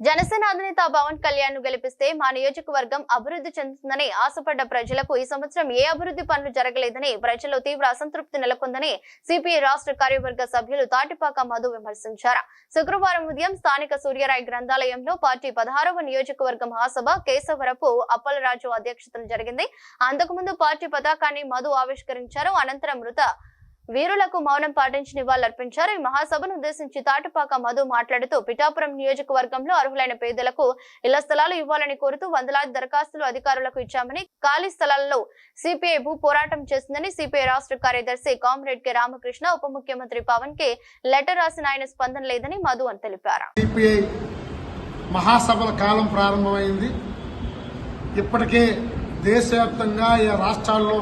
జనసేన అధినేత పవన్ కళ్యాణ్ను గెలిపిస్తే మా నియోజకవర్గం అభివృద్ధి చెందుతుందని ఆశపడ్డ ప్రజలకు ఈ సంవత్సరం ఏ అభివృద్ధి పనులు జరగలేదని ప్రజల్లో తీవ్ర అసంతృప్తి నెలకొందని సిపిఐ రాష్ట్ర కార్యవర్గ సభ్యులు తాటిపాక మధు విమర్శించారు. శుక్రవారం ఉదయం స్థానిక సూర్యరాయ్ గ్రంథాలయంలో పార్టీ పదహారవ నియోజకవర్గ మహాసభ కేశవరపు అప్పలరాజు అధ్యక్షతన జరిగింది. అంతకుముందు పార్టీ పతాకాన్ని మధు ఆవిష్కరించారు. అనంతరం మృత వీరులకు మౌనం పాటించి నివాళులర్పించారు ఈ మహాసభను ఉద్దేశించి తాటిపాక మధు మాట్లాడుతూ పిఠాపురం నియోజకవర్గంలో అర్హులైన పేదలకు ఇళ్ళ స్థలాలు ఇవ్వాలని కోరుతూ వందలాది దరఖాస్తులు అధికారులకు ఇచ్చామని ఖాళీ స్థలాల్లో సిపిఐ భూ పోరాటం చేస్తుందని సిపిఐ రాష్ట్ర కార్యదర్శి కామ్రేడ్ కె రామకృష్ణ ఉప ముఖ్యమంత్రి పవన్కి లెటర్ రాసిన ఆయన స్పందన లేదని మధు అని తెలిపారు. మహాసభల కాలం ప్రారంభమైంది. ఇప్పటికే దేశవ్యాప్తంగా రాష్ట్రాల్లో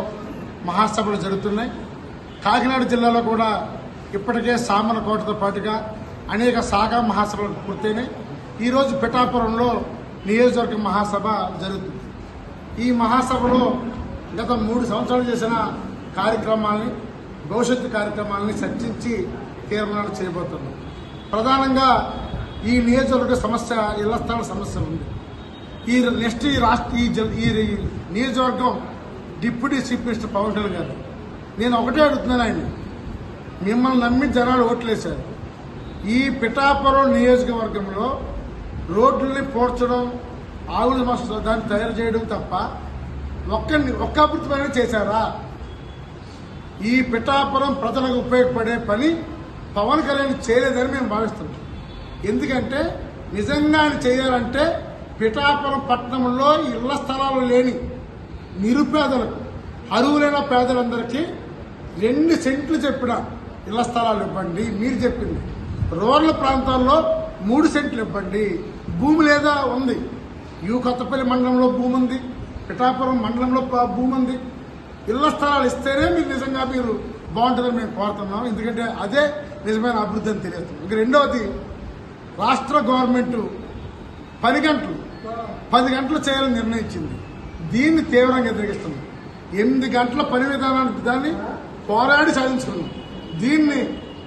మహాసభలు జరుగుతున్నాయి. కాకినాడ జిల్లాలో కూడా ఇప్పటికే సామర్లకోటతో పాటుగా అనేక సాగా మహాసభలు పూర్తయినాయి. ఈరోజు పిఠాపురంలో నియోజకవర్గ మహాసభ జరుగుతుంది. ఈ మహాసభలో గత మూడు సంవత్సరాలు చేసిన కార్యక్రమాలని భవిష్యత్తు కార్యక్రమాలని చర్చించి తీర్మానాలు చేయబోతున్నాం. ప్రధానంగా ఈ నియోజకవర్గ సమస్య ఇళ్ళ స్థల సమస్య ఉంది. ఈ నెక్స్ట్ ఈ రాష్ట్ర ఈ ఈ నియోజకవర్గం deputy chief minister Pawan Kalyan గారు నేను ఒకటే అడుగుతున్నాను ఆయన. మిమ్మల్ని నమ్మి జనాలు ఓట్లేశారు. ఈ పిఠాపురం నియోజకవర్గంలో రోడ్లని పోడ్చడం ఆవుల మస్తు దాన్ని తయారు చేయడం తప్ప ఒక్క ఒక్క అభివృద్ధి చేశారా? ఈ పిఠాపురం ప్రజలకు ఉపయోగపడే పని పవన్ కళ్యాణ్ చేయలేదని మేము భావిస్తున్నాం. ఎందుకంటే నిజంగా ఆయన చేయాలంటే పిఠాపురం పట్టణంలో ఇళ్ళ స్థలాలు లేని నిరుపేదలకు అరువులైన పేదలందరికీ రెండు సెంట్లు చెప్పిన ఇళ్ళ స్థలాలు ఇవ్వండి మీరు చెప్పింది. రూరల్ ప్రాంతాల్లో మూడు సెంట్లు ఇవ్వండి. భూమి లేదా ఉంది. యూ కొత్తపల్లి మండలంలో భూమి ఉంది పిఠాపురం మండలంలో భూమి ఉంది. ఇళ్ళ స్థలాలు ఇస్తేనే మీరు నిజంగా మీరు బాగుంటుందని మేము కోరుతున్నాం. ఎందుకంటే అదే నిజమైన అభివృద్ధి అని తెలియజేస్తున్నాం ఇక రెండవది రాష్ట్ర గవర్నమెంట్ పది గంటలు పది గంటలు చేయాలని నిర్ణయించింది. దీన్ని తీవ్రంగా ఎదిరిగిస్తుంది ఎనిమిది గంటల పని విధానానికి దాన్ని పోరాడి సాధించుకున్నాం. దీన్ని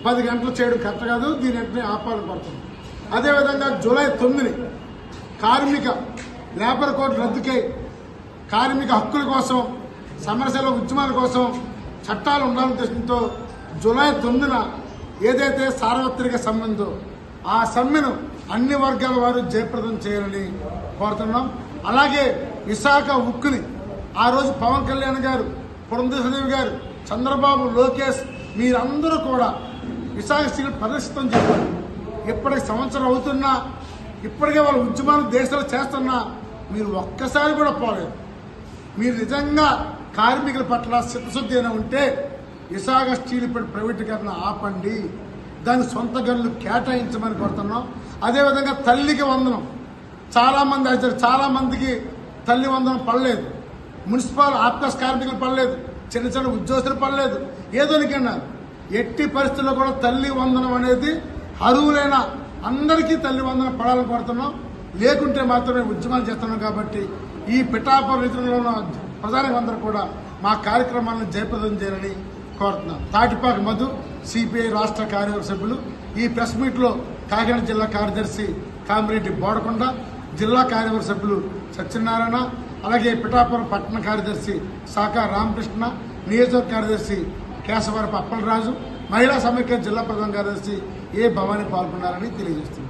పది గంటలు చేయడం కరెక్ట్ కాదు దీని వెంటనే ఆహ్వానం పడుతుంది. అదేవిధంగా జూలై తొమ్మిది కార్మిక లేబర్ కోడ్ రద్దుకై కార్మిక హక్కుల కోసం సమరశల ఉద్యమాల కోసం చట్టాలు ఉండాలని ఉద్దేశంతో జూలై తొమ్మిదిన ఏదైతే సార్వత్రిక సమ్మెందో ఆ సమ్మెను అన్ని వర్గాల వారు జయప్రదం చేయాలని కోరుతున్నాం. అలాగే విశాఖ ఉక్కుని ఆ రోజు పవన్ కళ్యాణ్ గారు పురంధేశ్వరదేవి గారు చంద్రబాబు లోకేష్ మీరందరూ కూడా విశాఖ స్టీల్ ప్రదర్శితం చేశారు. ఇప్పటికి సంవత్సరం అవుతున్నా ఇప్పటికే వాళ్ళ ఉద్యమాలు దేశాలు చేస్తున్నా మీరు ఒక్కసారి కూడా పోలేదు. మీరు నిజంగా కార్మికుల పట్ల చిత్తశుద్ధి అయినా ఉంటే విశాఖ స్టీల్ ప్రైవేటీకరణ ఆపండి. దాని సొంత గనులు కేటాయించమని కోరుతున్నాం. అదేవిధంగా తల్లికి వందనం. చాలామంది అయితే చాలామందికి తల్లి వందనం పడలేదు. మున్సిపల్ ఆఫీస్ కార్మికులు పడలేదు చిన్న చిన్న ఉద్యోగస్తులు పడలేదు. ఏదో ఎట్టి పరిస్థితుల్లో కూడా తల్లి వందనం అనేది అరువులైన అందరికీ తల్లి వందనం పడాలని కోరుతున్నాం. లేకుంటే మాత్రమే ఉద్యమాలు చేస్తున్నాం కాబట్టి ఈ పిఠాపురం రీతిలో ఉన్న ప్రజానికందరూ కూడా మా కార్యక్రమాలను జయప్రదం చేయాలని కోరుతున్నాం. తాటిపాక మధు సిపిఐ రాష్ట్ర కార్యవర్గ సభ్యులు ఈ ప్రెస్ మీట్లో కాకినాడ జిల్లా కార్యదర్శి కామిరెడ్డి బోడకొండ జిల్లా కార్యవర్గ సభ్యులు సత్యనారాయణ అలాగే పిఠాపురం పట్టణ కార్యదర్శి శాఖ రామకృష్ణ నియోజకవర్గ కార్యదర్శి కేశవరపు అప్పలరాజు మహిళా సమైక్య జిల్లా ప్రధాన కార్యదర్శి ఏ భవాని పాల్గొన్నారని తెలియజేస్తుంది.